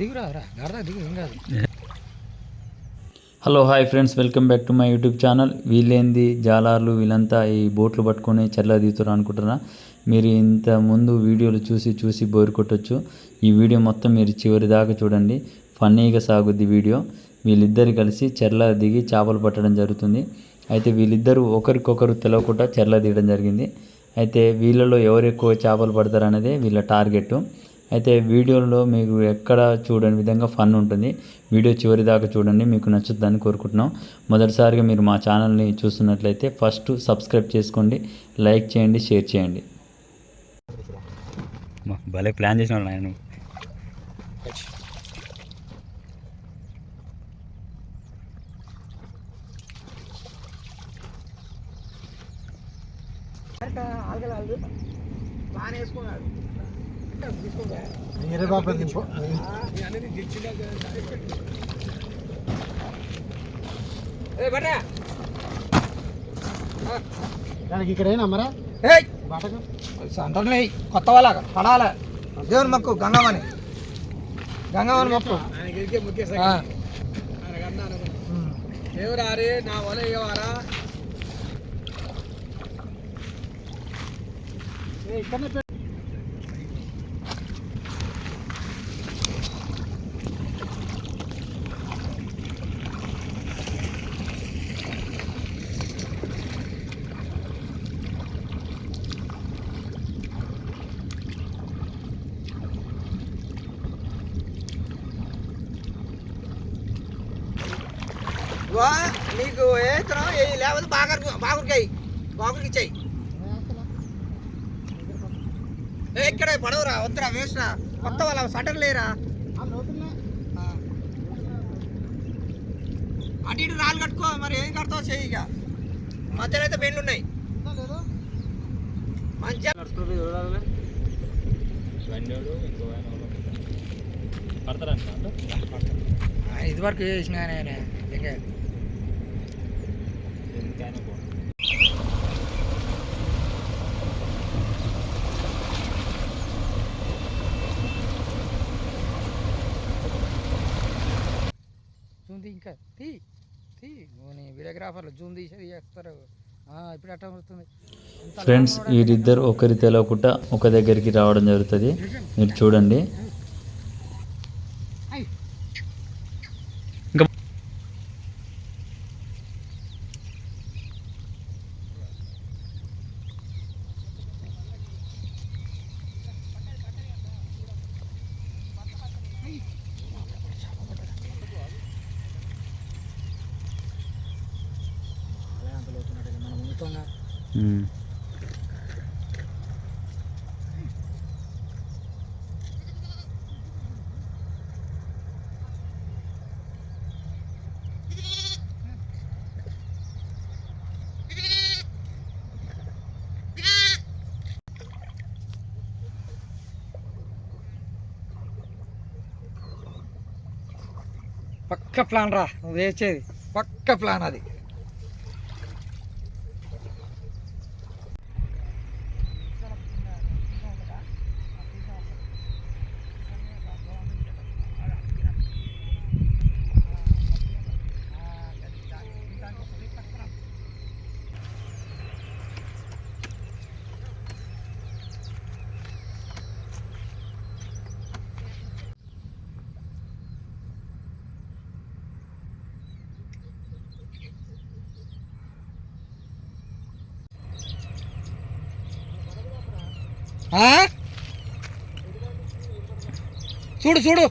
దిగురా గారదా దిగు ఏం కాదు. Hello hi friends welcome back to my YouTube channel. వీళ్ళేంది? జాలార్లు వీళ్ళంతా ఈ బోట్లు పట్టుకొని చెల్ల దిగుతారు అనుకుంటున్నా మీరు ఇంత ముందు వీడియోలు చూసి చూసి బోరు కొట్టచ్చు. ఈ వీడియో మొత్తం మీరు చివరి దాకా చూడండి. ఫన్నీగా సాగుద్ది వీడియో. వీళ్ళిద్దరు కలిసి చెర్ల దిగి చేపలు పట్టడం జరుగుతుంది. అయితే వీళ్ళిద్దరూ ఒకరికొకరు తెలవకుండా చెర్ల దిగడం జరిగింది. అయితే వీళ్ళలో ఎవరు ఎక్కువ చేపలు పడతారు అనేది వీళ్ళ టార్గెట్ అయితే వీడియోలో మీకు ఎక్కడ చూడని విధంగా ఫన్ ఉంటుంది వీడియో చివరి దాకా చూడండి మీకు నచ్చుతుందని కోరుకుంటున్నాం. మొదటిసారిగా మీరు మా ఛానల్ని చూస్తున్నట్లయితే ఫస్ట్ సబ్స్క్రైబ్ చేసుకోండి లైక్ చేయండి షేర్ చేయండి. భలే ప్లాన్ చేసిన ఆయన బాగానే వేసుకున్నాడు. వేరే బాబు దానికి ఇక్కడ ఏనా మరా? సంటనే కొత్త వాళ్ళ పడాల. దేవుని మొక్కు గంగమ్మని. గంగమ్మని మొక్కు. దేవుడారే నా వల ఇవ్వరా ఇక్కడనే వా నీకు ఏ ఇతనం ఏ లేకపోతే బాగా బాగుడికి బాగుడికి ఇచ్చాయి. ఏ ఇక్కడ పడవరా వద్దురా వేస్ట్రా. కొత్త వాళ్ళ సటర్ లేరా. అటు ఇటు రాళ్ళు కట్టుకో మరి ఏం కడతావు చెయ్యి ఇక. మధ్యలో అయితే బెండ్లు ఉన్నాయి? మంచిగా ఇది వరకు చేసిన ఆయన ఇంకా జూమ్ తీ ఇంకా తీ తీ. వీడియోగ్రాఫర్లు జూమ్ తీసేది చేస్తారు ఇప్పుడు అట్లా వస్తుంది ఫ్రెండ్స్ వీరిద్దరు ఒకరి తెలవకుండా ఒక దగ్గరికి రావడం జరుగుతుంది. మీరు చూడండి. పక్క ప్లాన్ రా నువ్వు వేసేది. పక్క ప్లాన్ అది. చూడు చూడు.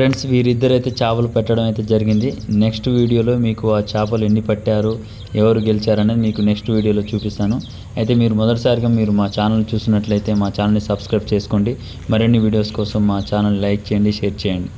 ఫ్రెండ్స్ వీరిద్దరైతే చేపలు పెట్టడం అయితే జరిగింది. నెక్స్ట్ వీడియోలో మీకు ఆ చేపలు ఎన్ని పట్టారు ఎవరు గెలిచారనేది మీకు నెక్స్ట్ వీడియోలో చూపిస్తాను. అయితే మీరు మొదటిసారిగా మీరు మా ఛానల్ చూసినట్లయితే మా ఛానల్ని సబ్స్క్రైబ్ చేసుకోండి. మరిన్ని వీడియోస్ కోసం మా ఛానల్ లైక్ చేయండి షేర్ చేయండి.